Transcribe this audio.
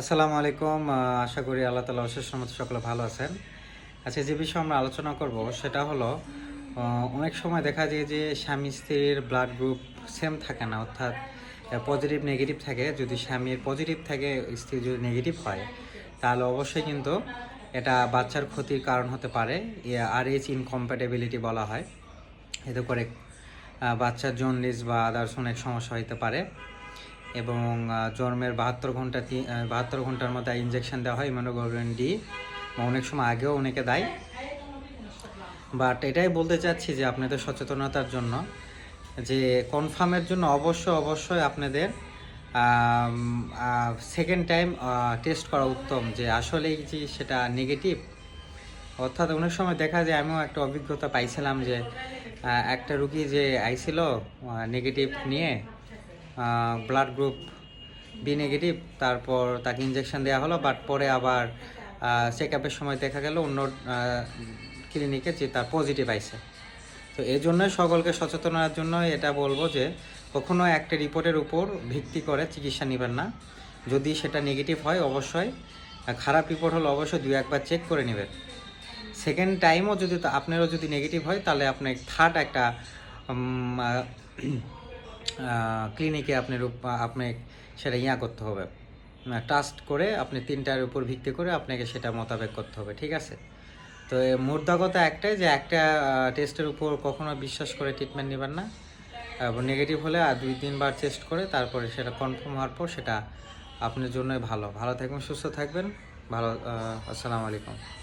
আসসালামু আলাইকুম আশা করি আল্লাহ তালা অশেষ মত সকলে ভালো আছেন। আচ্ছা যে বিষয়ে আমরা আলোচনা করব সেটা হলো অনেক সময় দেখা যায় যে স্বামী স্ত্রীর ব্লাড গ্রুপ সেম থাকে না, অর্থাৎ পজিটিভ নেগেটিভ থাকে। যদি স্বামীর পজিটিভ থাকে, স্ত্রী যদি নেগেটিভ হয়, তাহলে অবশ্যই কিন্তু এটা বাচ্চার ক্ষতির কারণ হতে পারে। আর এইচ ইনকম্প্যাটেবিলিটি বলা হয়। এতে করে বাচ্চার জন্ডিস বা আদার্স অনেক সমস্যা হতে পারে। এবং জন্মের বাহাত্তর ঘণ্টা বাহাত্তর ঘণ্টার মধ্যে ইনজেকশন দেওয়া হয় ইমিউনোগ্লোবিন ডি অনেক সময় আগেও অনেকে দেয়। বাট এটাই বলতে চাচ্ছি যে আপনাদের সচেতনতার জন্য যে কনফার্মের জন্য অবশ্যই অবশ্যই আপনাদের সেকেন্ড টাইম টেস্ট করা উত্তম। যে আসলেই যে সেটা নেগেটিভ অর্থাৎ অনেক সময় দেখা যায় আমিও একটা অভিজ্ঞতা পাইছিলাম যে একটা রুগী যে আইছিল নেগেটিভ নিয়ে ব্লাড গ্রুপ বি নেগেটিভ তারপর তাকে ইঞ্জেকশন দেওয়া হলো বাট পরে আবার চেক আপের সময় দেখা গেল অন্য ক্লিনিকে যে তার পজিটিভ আইসে তো এই জন্যই সকলকে সচেতনার জন্য এটা বলব যে, কখনো একটা রিপোর্টের উপর ভিত্তি করে চিকিৎসা নেবেন না। যদি সেটা নেগেটিভ হয়, অবশ্যই খারাপ রিপোর্ট হলে অবশ্যই দু একবার চেক করে নেবেন। সেকেন্ড টাইমও যদি আপনারও যদি নেগেটিভ হয়, তাহলে আপনি থার্ড একটা ক্লিনিকে আপনার আপনি সেটা ইয়া করতে হবে। ট্রাস্ট করে আপনি তিনটার উপর ভিত্তি করে আপনাকে সেটা মোতাবেক করতে হবে, ঠিক আছে? তো মুদ্রা একটাই যে একটা টেস্টের উপর কখনো বিশ্বাস করে ট্রিটমেন্ট নেবেন না। নেগেটিভ হলে আর দুই, তিনবার টেস্ট করে তারপরে সেটা কনফার্ম হওয়ার পর সেটা আপনার জন্যই ভালো। ভালো থাকবেন, সুস্থ থাকবেন। ভালো আসসালামু আলাইকুম।